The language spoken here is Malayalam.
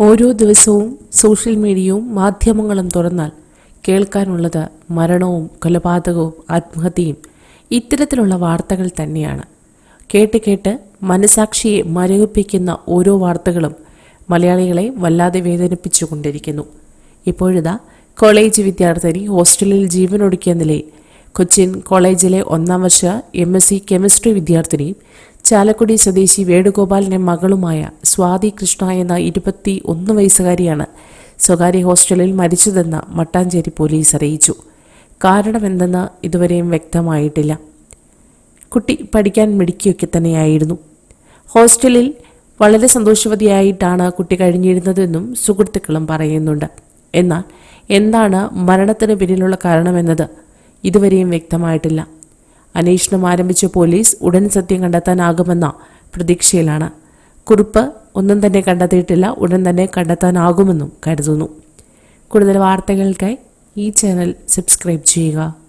ഓരോ ദിവസവും സോഷ്യൽ മീഡിയയും മാധ്യമങ്ങളും തുറന്നാൽ കേൾക്കാനുള്ളത് മരണവും കൊലപാതകവും ആത്മഹത്യയും ഇത്തരത്തിലുള്ള വാർത്തകൾ തന്നെയാണ്. കേട്ട് കേട്ട് മനസാക്ഷിയെ മരവിപ്പിക്കുന്ന ഓരോ വാർത്തകളും മലയാളികളെ വല്ലാതെ വേദനിപ്പിച്ചുകൊണ്ടിരിക്കുന്നു. ഇപ്പോഴിതാ കോളേജ് വിദ്യാർത്ഥിനി ഹോസ്റ്റലിൽ ജീവനൊടുക്കിയ നിലയിൽ കൊച്ചിൻ കോളേജിലെ ഒന്നാം വർഷ എം എസ് സി കെമിസ്ട്രി വിദ്യാർത്ഥിനിയും ചാലക്കുടി സ്വദേശി വേണുഗോപാലിന്റെ മകളുമായ സ്വാതി കൃഷ്ണ എന്ന ഇരുപത്തി ഒന്ന് വയസ്സുകാരിയാണ് സ്വകാര്യ ഹോസ്റ്റലിൽ മരിച്ചതെന്ന് മട്ടാഞ്ചേരി പോലീസ് അറിയിച്ചു. കാരണമെന്തെന്ന് ഇതുവരെയും വ്യക്തമായിട്ടില്ല. കുട്ടി പഠിക്കാൻ മിടുക്കിയൊക്കെ തന്നെയായിരുന്നു. ഹോസ്റ്റലിൽ വളരെ സന്തോഷവതിയായിട്ടാണ് കുട്ടി കഴിഞ്ഞിരുന്നതെന്നും സുഹൃത്തുക്കളും പറയുന്നുണ്ട്. എന്നാൽ എന്താണ് മരണത്തിന് പിന്നിലുള്ള കാരണമെന്നത് ഇതുവരെയും വ്യക്തമായിട്ടില്ല. അന്വേഷണം ആരംഭിച്ച പോലീസ് ഉടൻ സത്യം കണ്ടെത്താനാകുമെന്ന പ്രതീക്ഷയിലാണ്. കുറിപ്പ് ഒന്നും തന്നെ കണ്ടെത്തിയിട്ടില്ല ഉടൻ തന്നെ കണ്ടെത്താനാകുമെന്നും കരുതുന്നു. കൂടുതൽ വാർത്തകൾക്കായി ഈ ചാനൽ സബ്സ്ക്രൈബ് ചെയ്യുക.